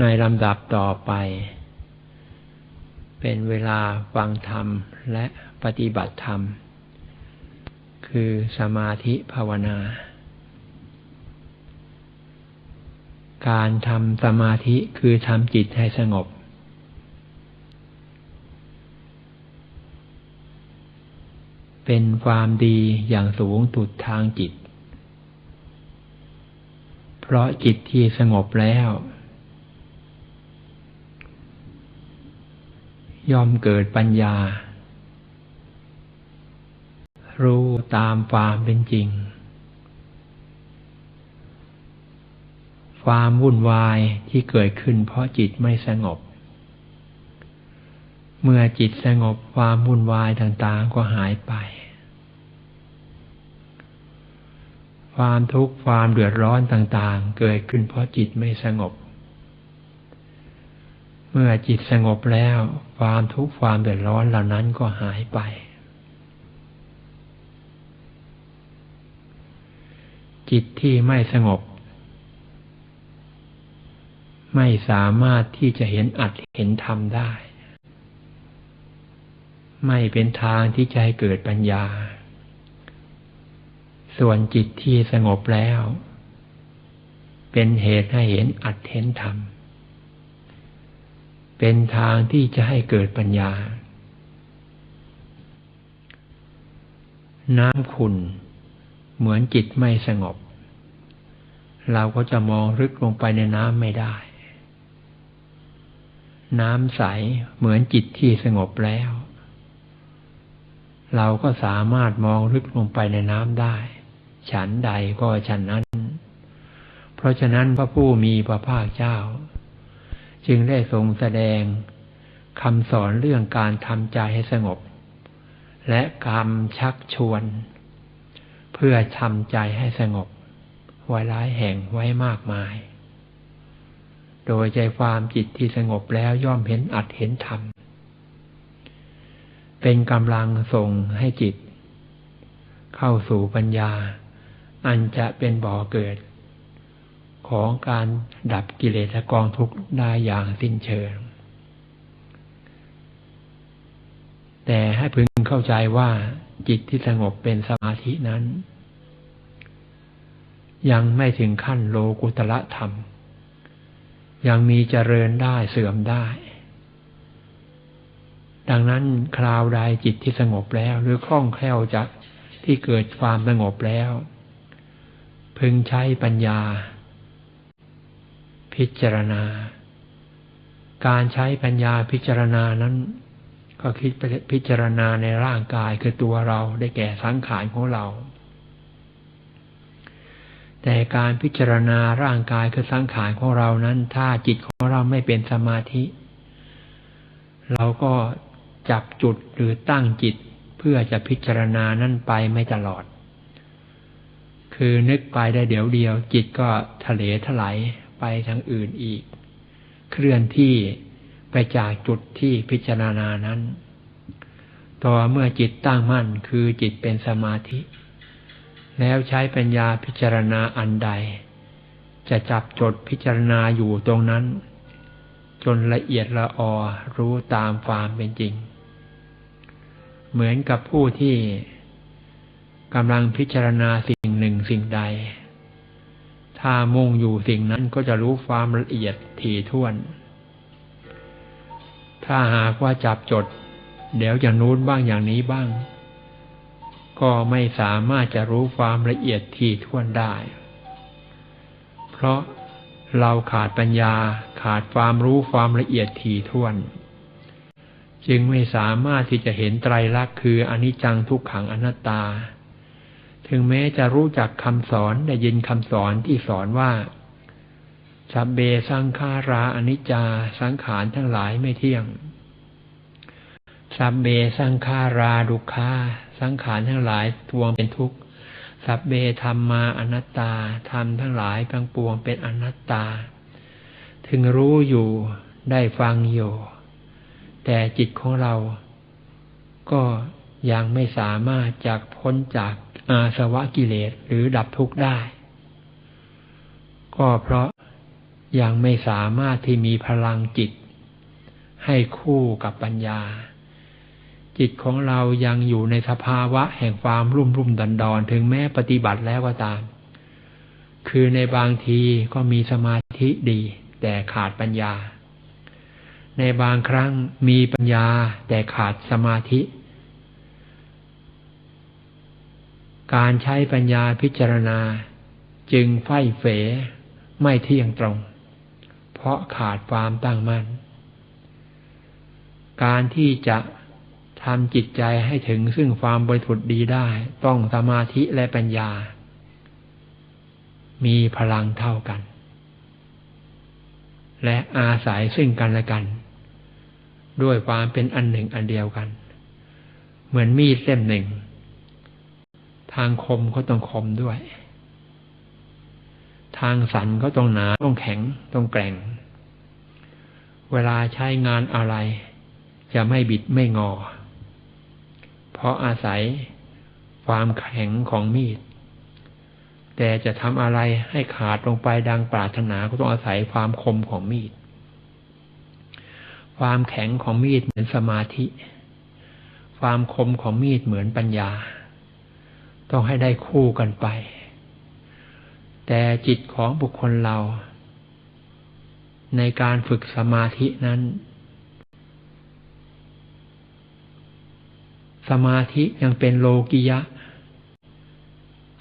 ในลำดับต่อไป เป็นเวลาฟังธรรมและปฏิบัติธรรม คือสมาธิภาวนา การทำสมาธิคือทำจิตให้สงบ เป็นความดีอย่างสูงสุดทางจิต เพราะจิตที่สงบแล้ว ย่อมเกิดปัญญา รู้ตามความเป็นจริง ความวุ่นวายที่เกิดขึ้นเพราะจิตไม่สงบ เมื่อจิตสงบความวุ่นวายต่างๆก็หายไป ความทุกข์ความเดือดร้อนต่างๆ เกิดขึ้นเพราะจิตไม่สงบ มื่อจิตสงบแล้ว ความทุกข์ความเดือดร้อนเหล่านั้นก็หายไป จิตที่ไม่สงบ ไม่สามารถที่จะเห็นอัดเห็นธรรมได้ ไม่เป็นทางที่จะให้เกิดปัญญา ส่วนจิตที่สงบแล้ว เป็นเหตุให้เห็นอัดเห็นธรรม เป็นทางที่จะให้เกิดปัญญา น้ำขุ่นเหมือนจิตไม่สงบ เราก็จะมองลึกลงไปในน้ำไม่ได้ น้ำใสเหมือนจิตที่สงบแล้ว เราก็สามารถมองลึกลงไปในน้ำได้ ฉันใดก็ฉันนั้น เพราะฉะนั้นพระผู้มีพระภาคเจ้า จึงได้ทรงแสดงคำสอนเรื่องการทำใจให้สงบ และคำชักชวน เพื่อทำใจให้สงบไว้หลายแห่งไว้มากมาย โดยใจความจิตที่สงบแล้วย่อมเห็นอัดเห็นธรรม เป็นกำลังส่งให้จิต เข้าสู่ปัญญา อันจะเป็นบ่อเกิด ของการดับกิเลสกองทุกข์ได้อย่างสิ้นเชิง แต่ให้พึงเข้าใจว่าจิตที่สงบเป็นสมาธินั้น ยังไม่ถึงขั้นโลกุตละธรรม ยังมีเจริญได้เสื่อมได้ ดังนั้นคราวใดจิตที่สงบแล้ว หรือคล่องแคล่วจากที่เกิดความสงบแล้ว พึงใช้ปัญญา พิจารณา การใช้ปัญญาพิจารณานั้น ก็คิดพิจารณาในร่างกายคือตัวเราได้แก่สังขารของเรา แต่การพิจารณาร่างกายคือสังขารของเรานั้น ถ้าจิตของเราไม่เป็นสมาธิ เราก็จับจุดหรือตั้งจิตเพื่อจะพิจารณานั่นไปไม่ตลอด คือนึกไปได้เดี๋ยวเดียว จิตก็ทะเลถลาย ไปทางอื่นอีก เคลื่อนที่ไปจากจุดที่พิจารณานั้น ต่อเมื่อจิตตั้งมั่นคือจิตเป็นสมาธิ แล้วใช้ปัญญาพิจารณาอันใด จะจับจดพิจารณาอยู่ตรงนั้น จนละเอียดละออรู้ตามความเป็นจริง เหมือนกับผู้ที่กำลังพิจารณาสิ่งหนึ่งสิ่งใด ถ้ามุ่งอยู่สิ่งนั้นก็จะรู้ความละเอียดถี่ถ้วน ถ้าหากว่าจับจด เดี๋ยวอย่างนู้นบ้างอย่างนี้บ้าง ก็ไม่สามารถจะรู้ความละเอียดที่ท่วนได้ เพราะเราขาดปัญญาขาดความรู้ความละเอียดที่ท่วน จึงไม่สามารถที่จะเห็นไตรลักษณ์คืออนิจจังทุกขังอนัตตา ถึงแม้จะรู้จักคำสอนได้ยินคำสอนที่สอนว่าสัพเบสังขาราอนิจจาสังขารทั้งหลายไม่เที่ยงสัพเบสังขาราดุขาสังขารทั้งหลายทวงเป็นทุกข์สัพเบธรรมาอนัตตาธรรมทั้งหลายกังปวงเป็นอนัตตา ถึงรู้อยู่ได้ฟังอยู่ แต่จิตของเราก็ยังไม่สามารถจากพ้นจาก อาสวะกิเลสหรือดับทุกข์ได้ ก็เพราะยังไม่สามารถที่มีพลังจิต ให้คู่กับปัญญา จิตของเรายังอยู่ในสภาวะแห่งความรุ่มรุ่มดอนดอนถึงแม้ปฏิบัติแล้วก็ตาม คือในบางทีก็มีสมาธิดี แต่ขาดปัญญา ในบางครั้งมีปัญญาแต่ขาดสมาธิ การใช้ปัญญาพิจารณา จึงไฟเฝไม่เที่ยงตรง เพราะขาดความตั้งมั่น การที่จะทำจิตใจให้ถึงซึ่งความบริสุทธิ์ดีได้ต้องสมาธิและปัญญา มีพลังเท่ากัน และอาศัยซึ่งกันและกัน ด้วยความเป็นอันหนึ่งอันเดียวกัน เหมือนมีดเล่มหนึ่ง ทางคมก็ต้องคมด้วย ทางสันก็ต้องหนาต้องแข็งต้องแกร่ง เวลาใช้งานอะไร จะไม่บิดไม่งอ เพราะอาศัยความแข็งของมีด แต่จะทำอะไรให้ขาดลงไปดังปรารถนาก็ต้องอาศัยความคมของมีด ความแข็งของมีดเหมือนสมาธิ ความคมของมีดเหมือนปัญญา ต้องให้ได้คู่กันไป แต่จิตของบุคคลเรา ในการฝึกสมาธินั้น สมาธิยังเป็นโลกิยะ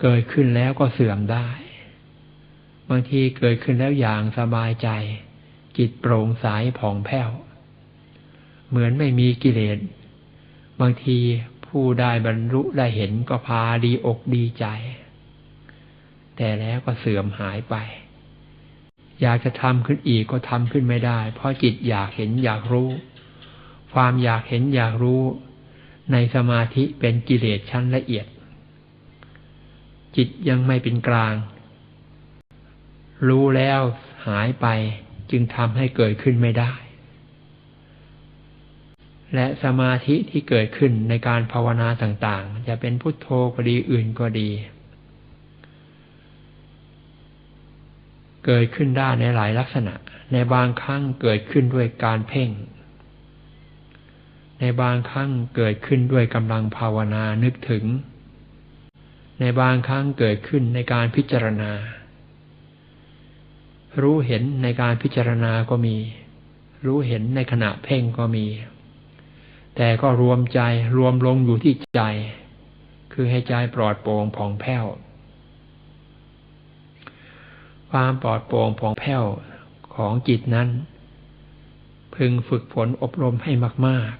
เกิดขึ้นแล้วก็เสื่อมได้ บางทีเกิดขึ้นแล้วอย่างสบายใจ จิตโปร่งใสผ่องแผ้ว เหมือนไม่มีกิเลสบางที ผู้ได้บรรลุได้เห็นก็พาดีอกดีใจ แต่แล้วก็เสื่อมหายไป อยากจะทำขึ้นอีกก็ทำขึ้นไม่ได้ เพราะจิตอยากเห็นอยากรู้ ความอยากเห็นอยากรู้ ในสมาธิเป็นกิเลสชั้นละเอียด จิตยังไม่เป็นกลาง รู้แล้วหายไปจึงทำให้เกิดขึ้นไม่ได้ และสมาธิที่เกิดขึ้นในการภาวนาต่างๆ จะเป็นพุทโธก็ดีอื่นก็ดี เกิดขึ้นได้ในหลายลักษณะ ในบางครั้งเกิดขึ้นด้วยการเพ่ง ในบางครั้งเกิดขึ้นด้วยกำลังภาวนานึกถึง ในบางครั้งเกิดขึ้นในการพิจารณา รู้เห็นในการพิจารณาก็มี รู้เห็นในขณะเพ่งก็มี แต่ก็รวมใจรวมลงอยู่ที่ใจ คือให้ใจปลอดโปร่งผ่องแผ้ว ความปลอดโปร่งผ่องแผ้วของจิตนั้น พึงฝึกฝนอบรมให้มาก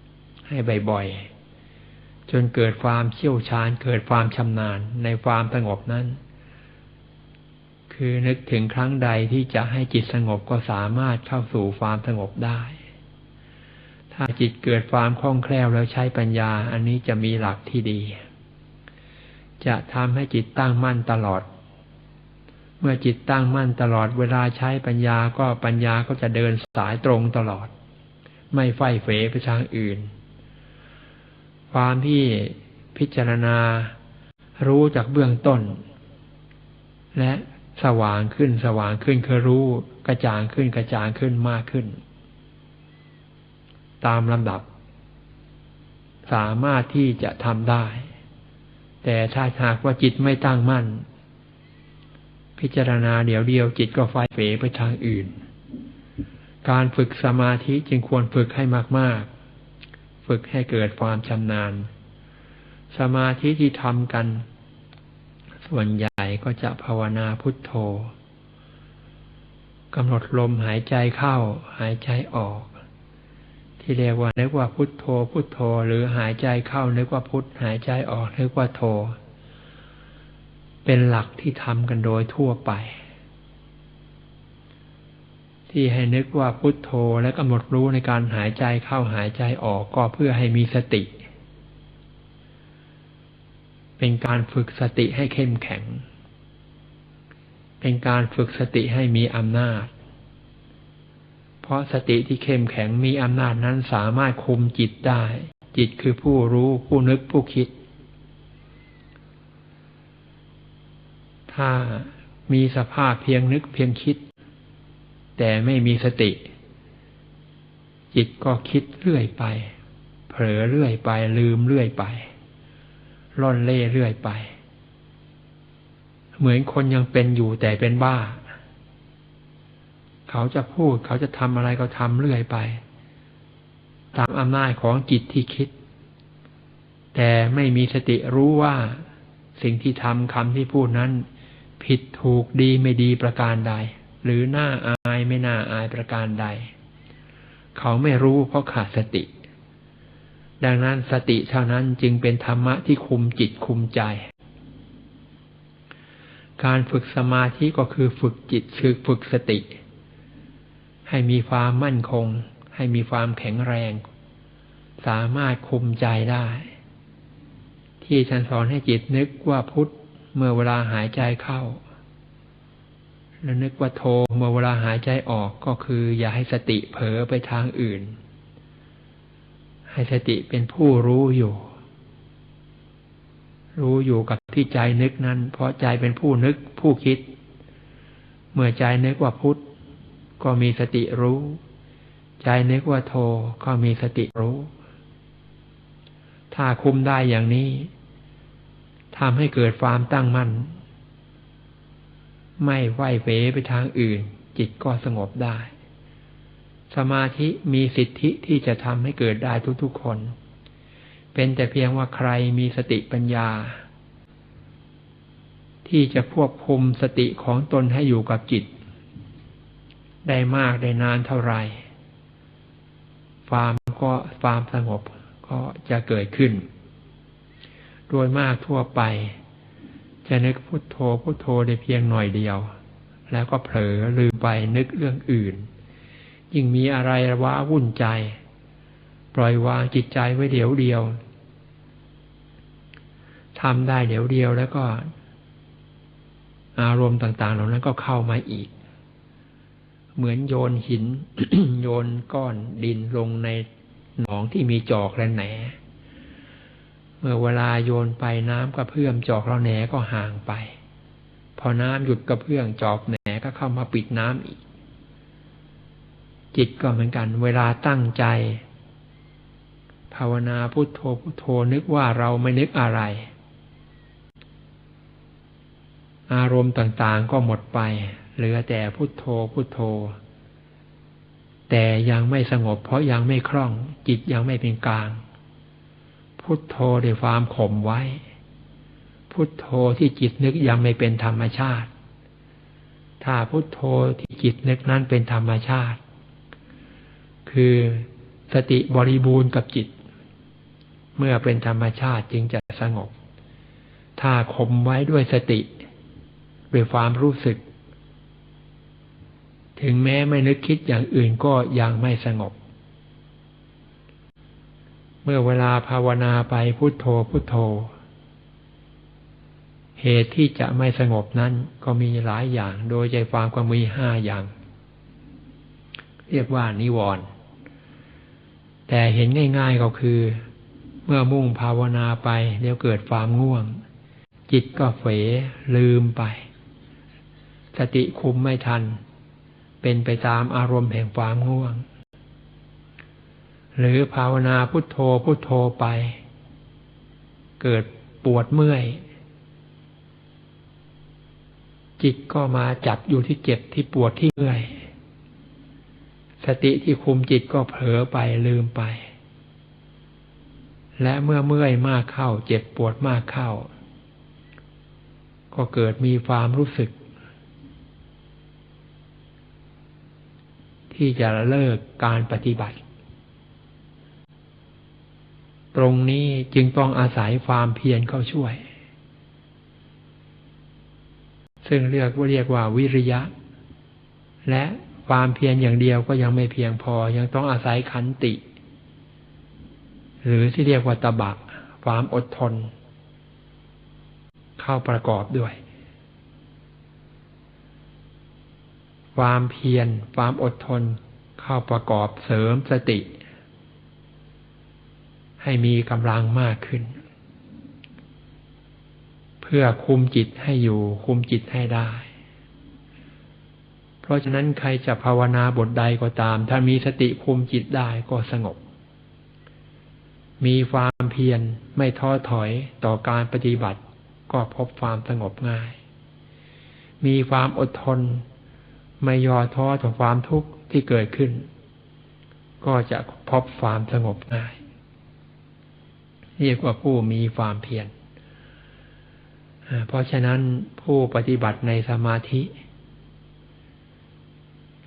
ๆ ให้บ่อยๆ จนเกิดความเชี่ยวชาญเกิดความชำนาญในความสงบนั้น คือนึกถึงครั้งใดที่จะให้จิตสงบก็สามารถเข้าสู่ความสงบได้ ถ้าจิตเกิดความคล่องแคล่วแล้วใช้ปัญญา อันนี้จะมีหลักที่ดี จะทำให้จิตตั้งมั่นตลอด เมื่อจิตตั้งมั่นตลอด เวลาใช้ปัญญาก็ปัญญาก็จะเดินสายตรงตลอด ไม่ไฟเฟไปทางอื่น ความที่พิจารณารู้จากเบื้องต้น และสว่างขึ้นสว่างขึ้นคือรู้กระจ่างขึ้นกระจ่างขึ้นมากขึ้น ตามลำดับ สามารถที่จะทำได้ แต่ถ้าหากว่าจิตไม่ตั้งมั่น พิจารณาเดี๋ยวเดียวจิตก็ไฟเฟไปทางอื่น การฝึกสมาธิจึงควรฝึกให้มาก ๆ ฝึกให้เกิดความชำนาญ สมาธิที่ทำกัน ส่วนใหญ่ก็จะภาวนาพุทโธกำหนดลมหายใจเข้าหายใจออก ที่เรียกว่านึกว่าพุทโธ พุทโธ หรือหายใจเข้านึกว่าพุทหายใจออกนึกว่าโธ เป็นหลักที่ทำกันโดยทั่วไป ที่ให้นึกว่าพุทโธและกำหนดรู้ในการหายใจเข้าหายใจออกก็เพื่อให้มีสติ เป็นการฝึกสติให้เข้มแข็ง เป็นการฝึกสติให้มีอำนาจ เพราะสติที่เข้มแข็งมีอำนาจนั้นสามารถคุมจิตได้ จิตคือผู้รู้ผู้นึกผู้คิด ถ้ามีสภาพเพียงนึกเพียงคิด แต่ไม่มีสติ จิตก็คิดเรื่อยไป เผลอเรื่อยไป ลืมเรื่อยไป ล่อนเล่เรื่อยไป เหมือนคนยังเป็นอยู่แต่เป็นบ้า เขาจะพูด เขาจะทำอะไรก็ทำเรื่อยไป ตามอำนาจของจิตที่คิด แต่ไม่มีสติรู้ว่าสิ่งที่ทำคำที่พูดนั้น ผิดถูกดีไม่ดีประการใด หรือน่าอายไม่น่าอายประการใด เขาไม่รู้เพราะขาดสติ ดังนั้นสติเท่านั้นจึงเป็นธรรมะที่คุมจิตคุมใจการฝึกสมาธิก็คือฝึกจิตคือฝึกสติ ให้มีความมั่นคง ให้มีความแข็งแรง สามารถคุมใจได้ ที่ฉันสอนให้จิตนึกว่าพุทธเมื่อเวลาหายใจเข้า แล้วนึกว่าโทเมื่อเวลาหายใจออกก็คือ อย่าให้สติเผลอไปทางอื่น ให้สติเป็นผู้รู้อยู่ รู้อยู่กับที่ใจนึกนั้น เพราะใจเป็นผู้นึกผู้คิด เมื่อใจนึกว่าพุทธ ก็มีสติรู้ ใจนึกว่าโทก็มีสติรู้ ถ้าคุมได้อย่างนี้ทำให้เกิดความตั้งมั่น ไม่ไหวเวไปทางอื่น จิตก็สงบได้ สมาธิมีสิทธิที่จะทำให้เกิดได้ทุกๆคน เป็นแต่เพียงว่าใครมีสติปัญญา ที่จะควบคุมสติของตนให้อยู่กับจิต ได้มากได้นานเท่าไรความก็ความสงบก็จะเกิดขึ้น โดยมากทั่วไป จะนึกพุโทโธพุโทโธได้เพียงหน่อยเดียว แล้วก็เผลอลืมไปนึกเรื่องอื่น ยิ่งมีอะไรว้าวุ่นใจ ปล่อยวางจิตใจไว้เดี๋ยวเดียวทำได้เดี๋ยวเดียวแล้วก็ อารมณ์ต่าง ๆ เหล่านั้นก็เข้ามาอีก เหมือนโยนหิน โยนก้อนดินลงในหนองที่มีจอกและแหน เมื่อเวลาโยนไปน้ำกระเพื่อมจอกเราแหนก็ห่างไป พอน้ำหยุดกระเพื่อมจอกแหนก็เข้ามาปิดน้ำอีก จิตก็เหมือนกัน เวลาตั้งใจ ภาวนาพุโทโธพุโทโธนึกว่าเราไม่นึกอะไร อารมณ์ต่างๆก็หมดไป เหลือแต่พุโทโธพุโทโธ แต่ยังไม่สงบเพราะยังไม่คล่อง จิตยังไม่เป็นกลาง พุทโธด้วยความข่มไว้ พุทโธที่จิตนึกยังไม่เป็นธรรมชาติ ถ้าพุทโธที่จิตนึกนั้นเป็นธรรมชาติ คือสติบริบูรณ์กับจิต เมื่อเป็นธรรมชาติจึงจะสงบ ถ้าข่มไว้ด้วยสติ ด้วยความรู้สึก ถึงแม้ไม่นึกคิดอย่างอื่นก็ยังไม่สงบ เมื่อเวลาภาวนาไปพุโทโธพุโทโธ เหตุที่จะไม่สงบนั้นก็มีหลายอย่าง โดยใจความก็มีห้าอย่าง เรียกว่านิวรณ์แต่เห็นง่ายๆก็คือ เมื่อมุ่งภาวนาไปเดี๋ยวเกิดความง่วง จิตก็เฝลืมไป สติคุมไม่ทัน เป็นไปตามอารมณ์แห่งความง่วง หรือภาวนาพุทโธพุทโธไป เกิดปวดเมื่อย จิตก็มาจับอยู่ที่เจ็บที่ปวดที่เมื่อย สติที่คุมจิตก็เผลอไปลืมไป และเมื่อเมื่อยมากเข้า เจ็บปวดมากเข้า ก็เกิดมีความรู้สึก ที่จะเลิกการปฏิบัติ ตรงนี้จึงต้องอาศัยความเพียรเข้าช่วย ซึ่งเรียกว่าเรียกว่าวิริยะ และความเพียรอย่างเดียวก็ยังไม่เพียงพอ ยังต้องอาศัยขันติ หรือที่เรียกว่าตบะ ความอดทน เข้าประกอบด้วย ความเพียร ความอดทน เข้าประกอบเสริมสติ ให้มีกำลังมากขึ้น เพื่อคุมจิตให้อยู่ คุมจิตให้ได้ เพราะฉะนั้นใครจะภาวนาบทใดก็ตาม ถ้ามีสติคุมจิตได้ก็สงบ มีความเพียรไม่ท้อถอยต่อการปฏิบัติ ก็พบความสงบง่าย มีความอดทน ไม่ย่อท้อต่อความทุกข์ที่เกิดขึ้น ก็จะพบความสงบง่ายเรียกว่าผู้มีความเพียรเพราะฉะนั้นผู้ปฏิบัติในสมาธิ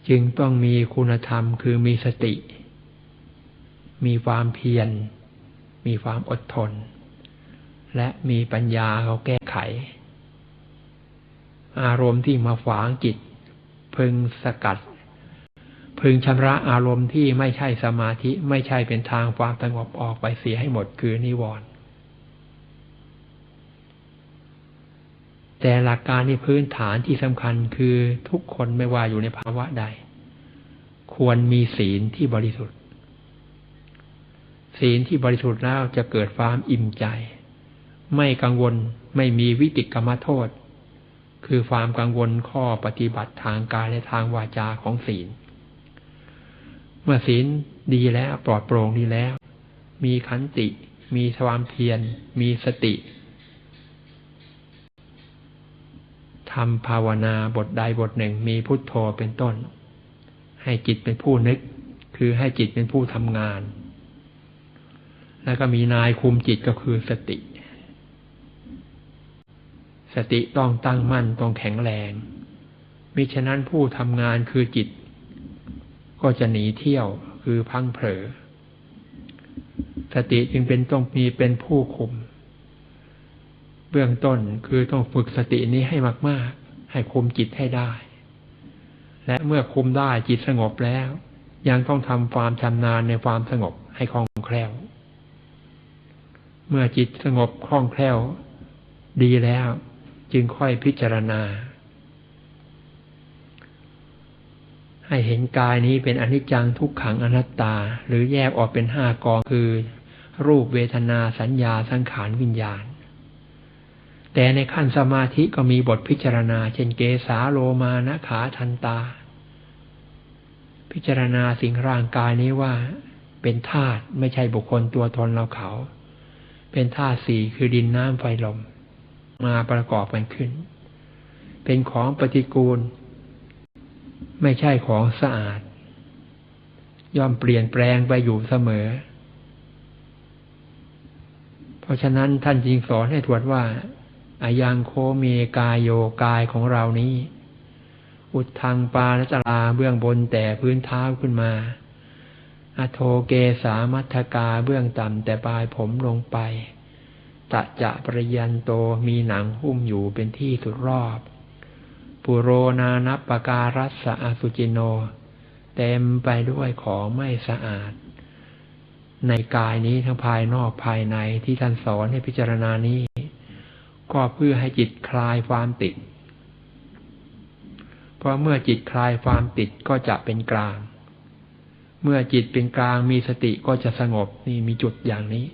จึงต้องมีคุณธรรมคือมีสติ มีความเพียร มีความอดทน และมีปัญญาเขาแก้ไข อารมณ์ที่มาฝางจิต พึงสกัด พึงชำระอารมณ์ที่ไม่ใช่สมาธิไม่ใช่เป็นทางความสงบออกไปเสียให้หมดคือนิวรณ์แต่หลักการที่พื้นฐานที่สำคัญคือทุกคนไม่ว่าอยู่ในภาวะใด ควรมีศีลที่บริสุทธิ์ ศีลที่บริสุทธิ์แล้วจะเกิดความอิ่มใจ ไม่กังวลไม่มีวิติกรรมโทษ คือความกังวลข้อปฏิบัติทางกายและทางวาจาของศีล เมื่อศีลดีแล้วปลอดโปร่งดีแล้ว มีขันติ มีความเพียร มีสติทำภาวนาบทใดบทหนึ่งมีพุทโธเป็นต้น ให้จิตเป็นผู้นึก คือให้จิตเป็นผู้ทำงาน แล้วก็มีนายคุมจิตก็คือสติ สติต้องตั้งมั่นต้องแข็งแรง มิฉะนั้นผู้ทำงานคือจิต ก็จะหนีเที่ยวคือพังเผลอ สติจึงเป็นต้องมีเป็นผู้คุม เบื้องต้นคือต้องฝึกสตินี้ให้มาก ๆ ให้คุมจิตให้ได้ และเมื่อคุมได้จิตสงบแล้ว ยังต้องทำความชำนาญในความสงบให้คล่องแคล่ว เมื่อจิตสงบคล่องแคล่ว ดีแล้ว จึงค่อยพิจารณา ให้เห็นกายนี้เป็นอนิจจังทุกขังอนัตตา หรือแยกออกเป็นห้ากองคือ รูปเวทนาสัญญาสังขารวิญญาณ แต่ในขั้นสมาธิก็มีบทพิจารณา เช่นเกสาโลมานะขาทันตา พิจารณาสิ่งร่างกายนี้ว่าเป็นธาตุไม่ใช่บุคคลตัวตนเราเขา เป็นธาตุสี่คือดินน้ำไฟลม มาประกอบกันขึ้น เป็นของปฏิกูล ไม่ใช่ของสะอาด ย่อมเปลี่ยนแปลงไปอยู่เสมอ เพราะฉะนั้นท่านจึงสอนให้ถวดว่าอายังโคเมกายโยกายของเรานี้ อุดทางปาลจลาเบื้องบนแต่พื้นเท้าขึ้นมา อโทเกสามัทกาเบื้องต่ำแต่ปลายผมลงไป ตะจะปริยันโตมีหนังหุ้มอยู่เป็นที่สุดรอบ ปุโรนานัปปการัสสะอสุจิโน เต็มไปด้วยของไม่สะอาด ในกายนี้ทั้งภายนอกภายในที่ท่านสอนให้พิจารณานี้ ก็เพื่อให้จิตคลายความติด เพราะเมื่อจิตคลายความติดก็จะเป็นกลาง เมื่อจิตเป็นกลางมีสติก็จะสงบนี่มีจุดอย่างนี้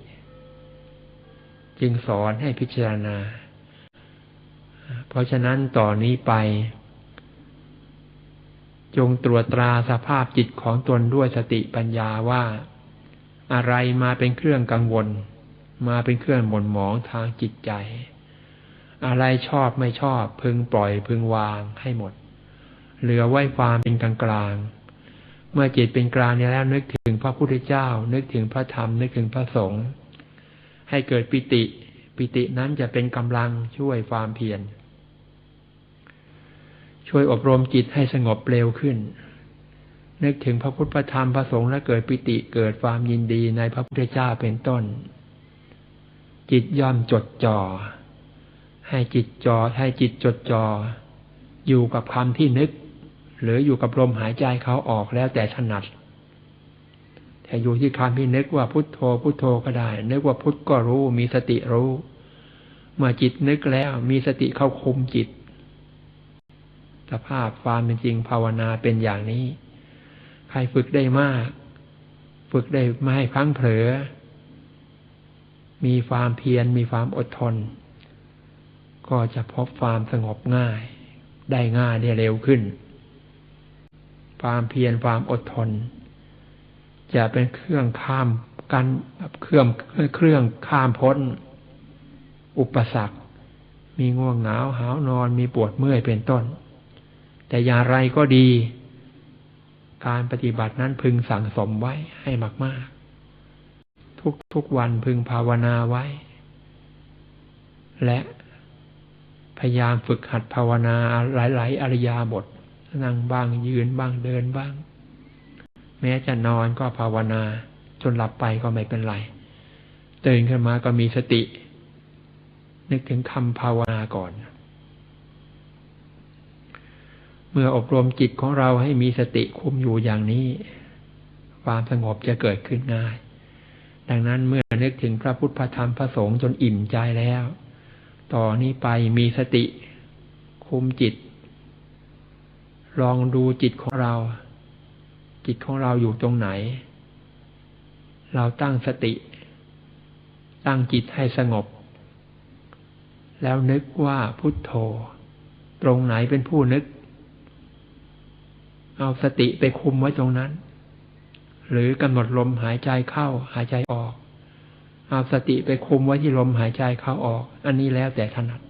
จึงสอนให้พิจารณา เพราะฉะนั้นต่อนนี้ไป จงตรวจตราสภาพจิตของตนด้วยสติปัญญาว่า อะไรมาเป็นเครื่องกังวล มาเป็นเครื่องหม่นหมองทางจิตใจ อะไรชอบไม่ชอบ พึงปล่อยพึงวางให้หมด เหลือไว้ความเป็นกลางกลางเมื่อจิตเป็นกลางนี้แล้วนึกถึงพระพุทธเจ้า นึกถึงพระธรรม นึกถึงพระสงฆ์ ให้เกิดปิติ ปิตินั้นจะเป็นกำลังช่วยความเพียร ช่วยอบรมจิตให้สงบเร็วขึ้น นึกถึงพระพุทธธรรมพระสงฆ์และเกิดปิติเกิดความยินดีในพระพุทธเจ้าเป็นต้น จิตย่อมจดจ่อ ให้จิตจอ่อให้จิตจดจอ่ออยู่กับคำที่นึก หรืออยู่กับลมหายใจเขาออกแล้วแต่ถนัด แต่อยู่ที่คำที่นึกว่าพุทโธพุทโธก็ได้ นึกว่าพุทก็รู้มีสติรู้ เมื่อจิตนึกแล้วมีสติเข้าคุมจิต สภาพความเป็นจริงภาวนาเป็นอย่างนี้ ใครฝึกได้มาก ฝึกได้ไม่ให้พังเผลอ มีความเพียรมีความอดทน ก็จะพบความสงบง่าย ได้ง่ายได้เร็วขึ้น ความเพียรความอดทน จะเป็นเครื่องข้ามกันเครื่องเครื่องข้ามพ้น อุปสรรค มีง่วงเหงาหาวนอนมีปวดเมื่อยเป็นต้น แต่อย่างไรก็ดี การปฏิบัตินั้นพึงสั่งสมไว้ให้มาก ๆ ทุกทุกวันพึงภาวนาไว้ และพยายามฝึกหัดภาวนาหลาย ๆ อริยาบทนั่งบ้างยืนบ้างเดินบ้าง แม้จะนอนก็ภาวนา จนหลับไปก็ไม่เป็นไรตื่นขึ้นมาก็มีสติ นึกถึงคำภาวนาก่อน เมื่ออบรมจิตของเราให้มีสติคุมอยู่อย่างนี้ ความสงบจะเกิดขึ้นง่าย ดังนั้นเมื่อนึกถึงพระพุทธพระธรรมพระสงฆ์จนอิ่มใจแล้ว ต่อนนี้ไปมีสติ คุมจิต ลองดูจิตของเรา จิตของเราอยู่ตรงไหน เราตั้งสติ ตั้งจิตให้สงบ แล้วนึกว่าพุทโธ ตรงไหนเป็นผู้นึก เอาสติไปคุมไว้ตรงนั้น หรือกำหนดลมหายใจเข้าหายใจออก เอาสติไปคุมไว้ที่ลมหายใจเข้าออก อันนี้แล้วแต่ถนัด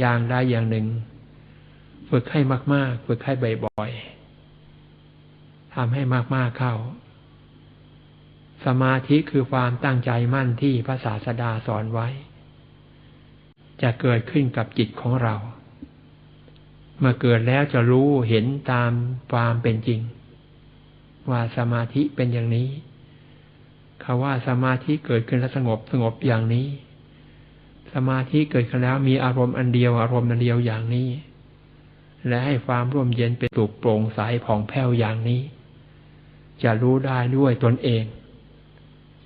อย่างใดอย่างหนึ่ง ฝึกให้มาก ๆ ฝึกให้บ่อย ทำให้มากๆเข้า สมาธิคือความตั้งใจมั่นที่พระศาสดาสอนไว้ จะเกิดขึ้นกับจิตของเรา เมื่อเกิดแล้วจะรู้เห็นตามความเป็นจริง ว่าสมาธิเป็นอย่างนี้คาว่าสมาธิเกิดขึ้นแล้วสงบสงบอย่างนี้ สมาธิเกิดขึ้นแล้วมีอารมณ์อันเดียวอารมณ์อันเดียวอย่างนี้ และให้ความร่มเย็นเป็นสุขโปร่งใสผ่องแผ้วอย่างนี้ จะรู้ได้ด้วยตนเอง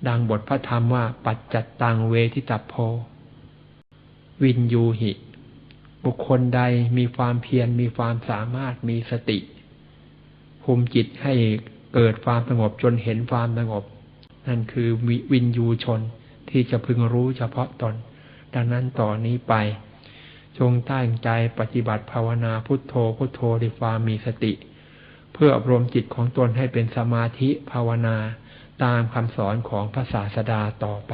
ดังบทพระธรรมว่าปัจจัตตังเวทิตาโพ วินยูหิ บุคคลใดมีความเพียรมีความสามารถมีสติ คุมจิตให้เกิดความสงบจนเห็นความสงบ นั่นคือวินยูชนที่จะพึงรู้เฉพาะตน ดังนั้นต่อนนี้ไป จงตั้งใจปฏิบัติภาวนาพุทโธพุทโธด้วยความมีสติ เพื่ออบรมจิตของตนให้เป็นสมาธิภาวนา ตามคำสอนของพระศาสดาต่อไป